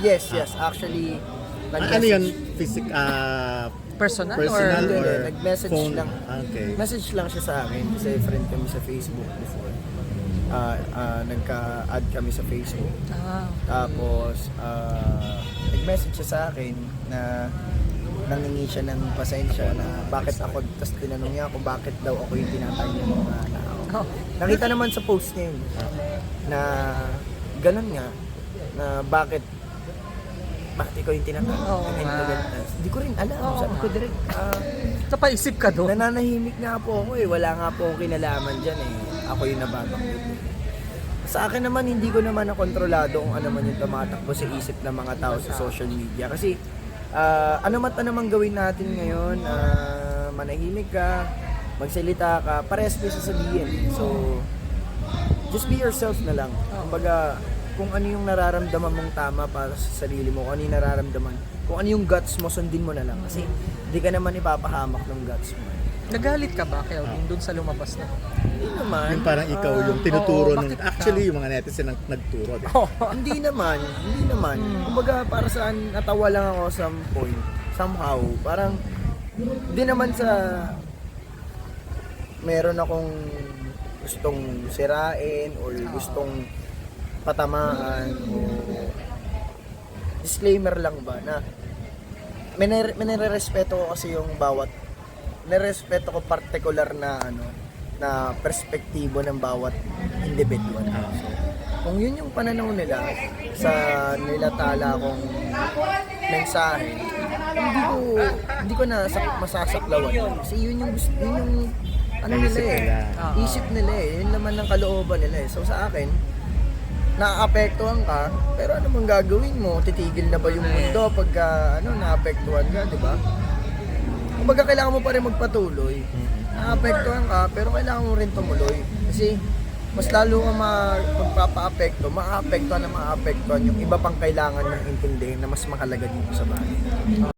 yes, yes. Actually, ano nag-message- yun? Physic, ah, Personal, personal or... Hindi, or nag-message phone? lang. Okay. Message lang siya sa akin kasi friend kami sa Facebook before. Ah, ah, nagka-add kami sa Facebook. Ah, Tapos, ah, nag-message siya sa akin na nangingi siya ng pasensya na bakit ako, tapos tinanong niya kung bakit daw ako yung tinatay ng mga tao. oh, Nakita naman sa post niya yun, na ganun nga, na bakit bakit ikaw yung tinatay? Oo Ganito, nga. Hindi ko rin alam. Oo Sabi ko nga. direct, ah, napaisip ka doon. nananahimik nga po ako eh. Wala nga po akong kinalaman dyan eh. Ako yung nababanggit eh. Sa akin naman, hindi ko naman na kontrolado kung ano man yung tumatakbo sa isip ng mga tao sa social media. Kasi, ah, ano mat na naman gawin natin ngayon, ah, manahimik ka, magsalita ka, pares may sasabihin. So, just be yourself na lang. Kumbaga, kung ano yung nararamdaman mong tama para sa sarili mo, kung ano yung nararamdaman, kung ano yung guts mo, sundin mo na lang. Kasi, hindi ka naman ipapahamak ng guts mo. Nagalit ka ba, Kelvin, doon sa lumabas na? Hindi naman. Yung parang ikaw Ah, yung tinuturo oo, ng... bakit Actually, yung mga netizen ang nagturo. di ba? Oh, hindi naman, hindi naman. Kumbaga para saan natawa lang ako some point, somehow. Parang hindi naman sa meron akong gustong sirain or gustong patamaan o disclaimer lang ba na may respeto ko kasi yung bawat nirespeto ko particular na ano na perspektibo ng bawat individual. So, kung yun yung pananaw nila sa nilatala kong mensahe, hindi ko hindi ko na sak- masasaklawan. yun. Kasi yun yung gusto, yun yung ano nila eh. Isip nila eh. Yun naman ng kalooban nila eh. So sa akin, naapektuhan ka, pero ano mang gagawin mo? Titigil na ba yung mundo pag ano, naapektuhan ka, di ba? Kumbaga kailangan mo pa rin magpatuloy. Naapektuhan ka, pero kailangan mo rin tumuloy. Kasi mas lalo ka ma magpapa-apekto, maapektuhan na maapektuhan yung iba pang kailangan ng intindihin na mas mahalaga dito sa bahay.